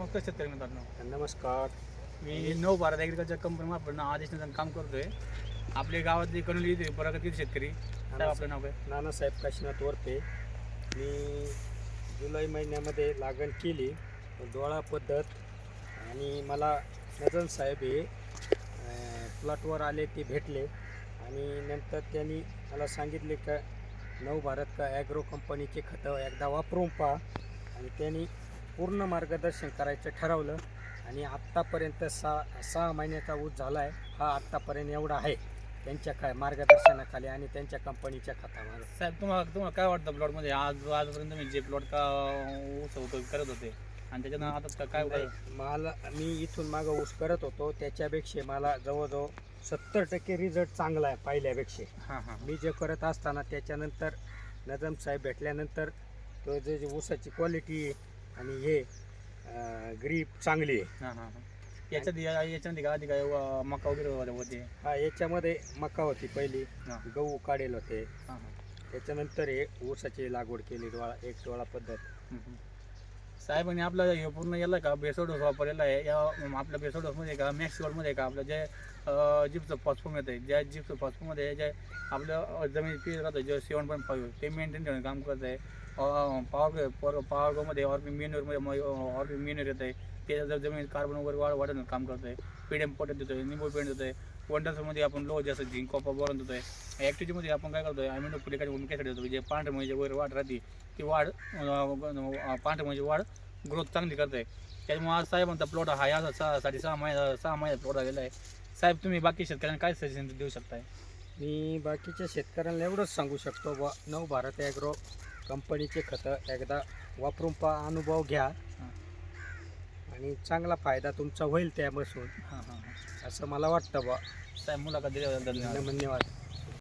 नमस्कार शेतकरी मित्रांनो. नमस्कार. मी नऊ भारत ॲग्रिकल्चर कंपनी आपण आदेश नंतर काम करतोय. आपल्या गावातली कणली प्रगती शेतकरी. आपलं नाव काय? नानासाहेब काशीनाथ वरपे मी जुलै महिन्यामध्ये लागण केली. डोळा पद्धत आणि मला नजन साहेब हे प्लॉटवर आले ते भेटले. आणि नंतर त्यांनी मला सांगितले का नऊ भारत का ॲग्रो कंपनीचे खतं एकदा वापरून पहा. आणि त्यांनी पूर्ण मार्गदर्शन करायचं ठरवलं आणि आत्तापर्यंत सहा सहा महिन्याचा ऊस झाला आहे हा आत्तापर्यंत एवढा आहे त्यांच्या काय मार्गदर्शनाखाली आणि त्यांच्या कंपनीच्या खतामध्ये साहेब तुम्हाला तुम्हाला काय वाटतं प्लॉटमध्ये? आज आजपर्यंत तुम्ही जे प्लॉट का ऊस होतो करत होते आणि त्याच्यानं आता काय मला मी इथून मागं ऊस करत होतो त्याच्यापेक्षा मला जवळजवळ सत्तर टक्के रिझल्ट चांगला आहे पहिल्यापेक्षा. हां हां. मी जे करत असताना त्याच्यानंतर नजम साहेब भेटल्यानंतर तो जे जे ऊसाची क्वालिटी आणि हे ग्रीप चांगली आहे. हां हां याच्यात या- याच्यामध्ये काय आधी काय मका वगैरे होते- होते. हा याच्यामध्ये मका होती पहिली. हां. गहू काढेल होते. हां हां. त्याच्यानंतर हे ऊसाची लागवड केली डोळा एक डोळा पद्धत. हम्म. साहेबांनी आपलं हे पूर्ण याला का? बेसोडोस वापरलेला आहे. या आपल्या बेसोडोसमध्ये का? मॅक्समध्ये का? आपलं जे जिप्सचं फॉस्फोम येतं ज्या जिप्सचं फॉस्फोमध्ये जे आपलं जमीन पी राहतं जे सेवन पॉईंट फाईव्ह ते मेंटेन ठेवणं काम करत आहे. पॉवर पॉवर गोमध्ये ऑर्बिन मेन्यूरमध्ये ऑर्बिन मेन्यूर येत आहे ते जर जमीन कार्बन वगैरे वाढ वाढवण्याचं काम करत आहे पीडीएम पोटॅट देतो आहे निंबू पेंट देतो आहे वंडर्समध्ये आपण लो जास्त झिंक कॉपर बोरॉन देतो आहे ॲक्टिव्हिटीमध्ये आपण काय करतो आहे आम्ही पुलिकाची भूमिकेसाठी देतो जे पांढरे म्हणजे वगैरे वाढ राहते ती वाढ पांढरे म्हणजे वाढ ग्रोथ चांगली करत त्याच्यामुळे आज साहेबांचा प्लॉट हा या सहा साठी सहा महिन्या सहा महिन्यात प्लॉट आलेला आहे. साहेब तुम्ही बाकी शेतकऱ्यांना काय सजेशन देऊ शकताय? मी बाकीच्या शेतकऱ्यांना एवढंच सांगू शकतो बा नऊ भारत ॲग्रो कंपनीचे खतं एकदा वापरून पहा अनुभव घ्या. आणि चांगला फायदा तुमचा होईल त्यापासून. असं मला वाटतं बा साहेब मुलाखत दिल्याबद्दल धन्यवाद.